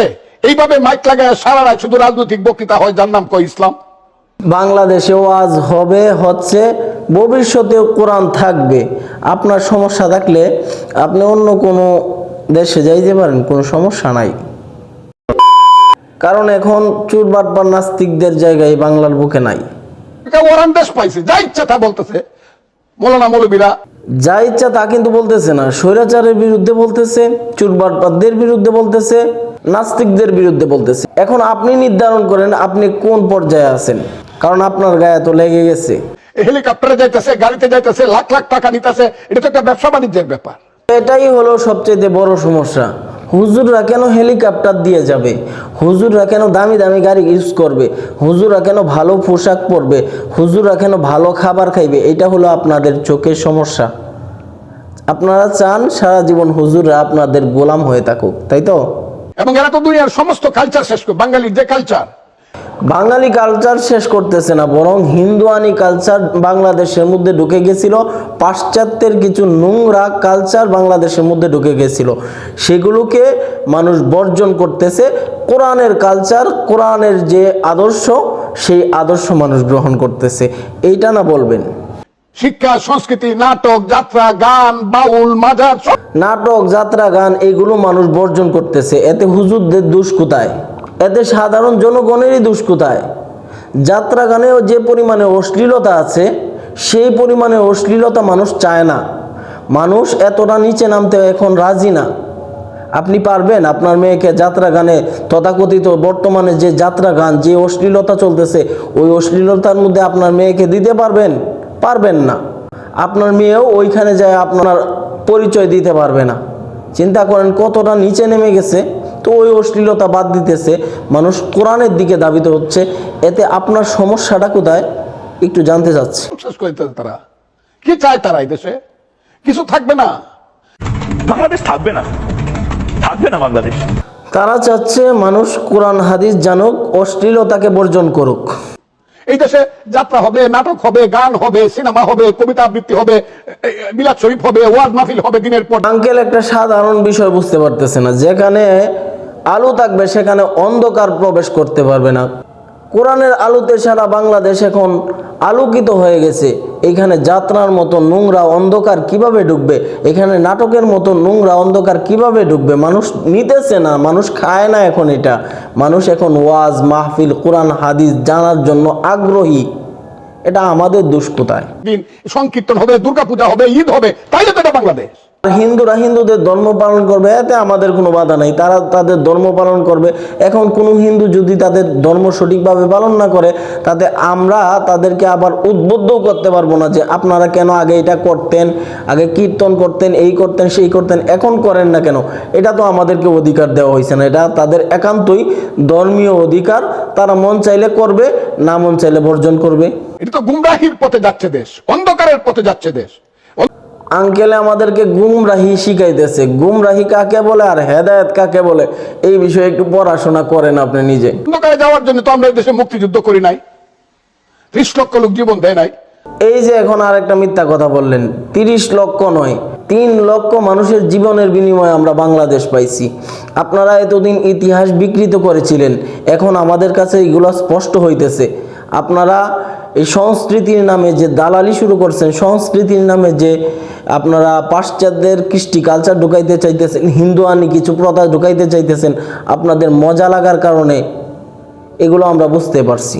বাংলাদেশে এইভাবে মাইক লাগায় সারা রাত শুধু রাজনৈতিক বক্তৃতা হয় যার নাম কয় ইসলাম? বাংলাদেশে ওয়াজ হবে হচ্ছে ভবিষ্যতেও কোরআন থাকবে। আপনার সমস্যা থাকলে আপনি অন্য কোনো দেশে যাইতে পারেন কোনো সমস্যা নাই। কারণ এখন চুরবাটবার নাস্তিকদের জায়গায় বাংলার বুকে নাই। এটা ওরান দেশ পাইছে যা ইচ্ছা তা বলতেছে। মৌলানা মৌলবীরা। যা ইচ্ছা তা কিন্তু বলতেছে না স্বৈরাচারের বিরুদ্ধে বলতেছে চুরবাটবাদদের বিরুদ্ধে বলতেছে। নাস্তিকদের বিরুদ্ধে বলতেছে। এখন আপনি নির্ধারণ করেন আপনি কোন পর্যায়ে আছেন কারণ আপনার গায়ে তো লেগে গেছে। হেলিকপ্টারে যাইতেছে গাড়িতে যাইতেছে লাখ লাখ টাকা নিতেছে এটা তো একটা ব্যবসা বাণিজ্যের ব্যাপার। এটাই হলো সবচেয়ে বড় সমস্যা। হুজুররা কেন হেলিকপ্টার দিয়ে যাবে? হুজুররা কেন দামি দামি গাড়ি ইউজ করবে? হুজুররা কেন ভালো পোশাক পরবে? হুজুররা কেন ভালো খাবার খাইবে? এটা হলো আপনাদের চোখের সমস্যা। আপনারা চান সারা জীবন হুজুররা আপনাদের গোলাম হয়ে থাকুক তাই তো? এবং এরা তো দুনিয়ার সমস্ত কালচার শেষ করে বাঙালির যে কালচার বাঙালি কালচার শেষ করতেছে না, বরং হিন্দুয়ানি কালচার বাংলাদেশের মধ্যে ঢুকে গেছিল। পাশ্চাত্যের কিছু নোংরা কালচার বাংলাদেশের মধ্যে ঢুকে গেছিল। সেগুলোকে মানুষ বর্জন করতেছে। কোরআনের কালচার কোরআনের যে আদর্শ, সেই আদর্শ মানুষ গ্রহণ করতেছে। এইটা না বলবেন? শিক্ষা, সংস্কৃতি, নাটক, যাত্রা, গান, বাউল, মাজার নাটক, যাত্রা, গান, এগুলো মানুষ বর্জন করতেছে। এতে হুজুরদের দোষ কোথায়? এতে সাধারণ জনগণেরই দোষ কোথায়? যাত্রা গানেও যে পরিমাণে অশ্লীলতা আছে, সেই পরিমাণে অশ্লীলতা মানুষ চায় না। মানুষ এতটা নিচে নামতে এখন রাজি না। আপনি পারবেন? আপনার মেয়েকে যাত্রা গানে তথাকথিত বর্তমানে যে যাত্রা গান, যে অশ্লীলতা চলতেছে, ওই অশ্লীলতার মধ্যে আপনার মেয়েকে দিতে পারবেন? পারবেন না। আপনার মেয়েও ওইখানে যায় আপনার পরিচয় দিতে পারবে না। চিন্তা করেন কতটা নিচে নেমে গেছে তো ওই অশ্লীলতা বাদ দিতেছে। মানুষ কোরআনের দিকে দাবিত হচ্ছে এতে আপনার সমস্যাটা কোথায়? একটু জানতে চাচ্ছি। তারা। কি চায় তারা এই দেশে? কিছু থাকবে না। বাংলাদেশ থাকবে না। থাকবে না বাংলাদেশ। তারা চাচ্ছে মানুষ কোরআন হাদিস জানুক অশ্লীলতাকে বর্জন করুক। এই দেশে যাত্রা হবে, নাটক হবে, গান হবে, সিনেমা হবে, কবিতা আবৃত্তি হবে মিলাদ শরীফ হবে, ওয়াজ মাহফিল হবে দিনের পর আঙ্কেল, একটা সাধারণ বিষয় বুঝতে পারতেছে না। যেখানে আলো থাকবে, সেখানে অন্ধকার প্রবেশ করতে পারবে না। কোরআনের আলোতে সারা বাংলাদেশ এখন আলোকিত হয়ে গেছে। এখানে যাত্রার মতো নোংরা অন্ধকার কীভাবে ঢুকবে? এখানে নাটকের মতো নোংরা অন্ধকার কীভাবে ঢুকবে? মানুষ নিতেছে না, মানুষ খায় না এখন এটা। মানুষ এখন ওয়াজ, মাহফিল, কোরআন, হাদিস জানার জন্য আগ্রহী। এটা আমাদের দুষ কোথায়? সংকীর্তন হবে, দুর্গাপূজা হবে, ঈদ হবে, তাইলে তো এটা বাংলাদেশ। হিন্দুরা হিন্দুদের ধর্ম পালন করবে, এতে আমাদের কোনো বাধা নাই। তারা তাদের ধর্ম পালন করবে। এখন কোনো হিন্দু যদি তাদের ধর্ম সঠিকভাবে পালন না করে, তাতে আমরা তাদেরকে আবার উদ্বুদ্ধও করতে পারব না যে আপনারা কেন আগে এটা করতেন, আগে কীর্তন করতেন, এই করতেন, সেই করতেন, এখন করেন না কেন? এটা তো আমাদেরকে অধিকার দেওয়া হয়েছে না। এটা তাদের একান্তই ধর্মীয় অধিকার। তারা মন চাইলে করবে, না মন চাইলে বর্জন করবে। এটা তো গুমরাহির পথে যাচ্ছে দেশ, অন্ধকারের পথে যাচ্ছে দেশ। আঙ্কেলে আমাদেরকে গুমরাহি শিখাইতেছে। গুমরাহি কাকে বলে আর হেদায়েত কাকে বলে? এই বিষয়ে একটু পড়াশোনা করেন আপনি নিজে। যাওয়ার জন্য তো আমরা দেশে মুক্তিযুদ্ধ করি নাই। ত্রিশ লক্ষ লোক জীবন দেয় নাই। এই যে এখন আর একটা মিথ্যা কথা বললেন তিরিশ লক্ষ নয় তিন লক্ষ মানুষের জীবনের বিনিময়ে আমরা বাংলাদেশ পাইছি। আপনারা এতদিন ইতিহাস বিকৃত করেছিলেন এখন আমাদের কাছে এগুলো স্পষ্ট হইতেছে। আপনারা এই সংস্কৃতির নামে যে দালালি শুরু করছেন, সংস্কৃতির নামে যে আপনারা পাশ্চাত্যের কৃষ্টি কালচার ঢুকাইতে চাইতেছেন হিন্দু আনি কিছু প্রথা ঢুকাইতে চাইতেছেন, আপনাদের মজা লাগার কারণে এগুলো আমরা বুঝতে পারছি।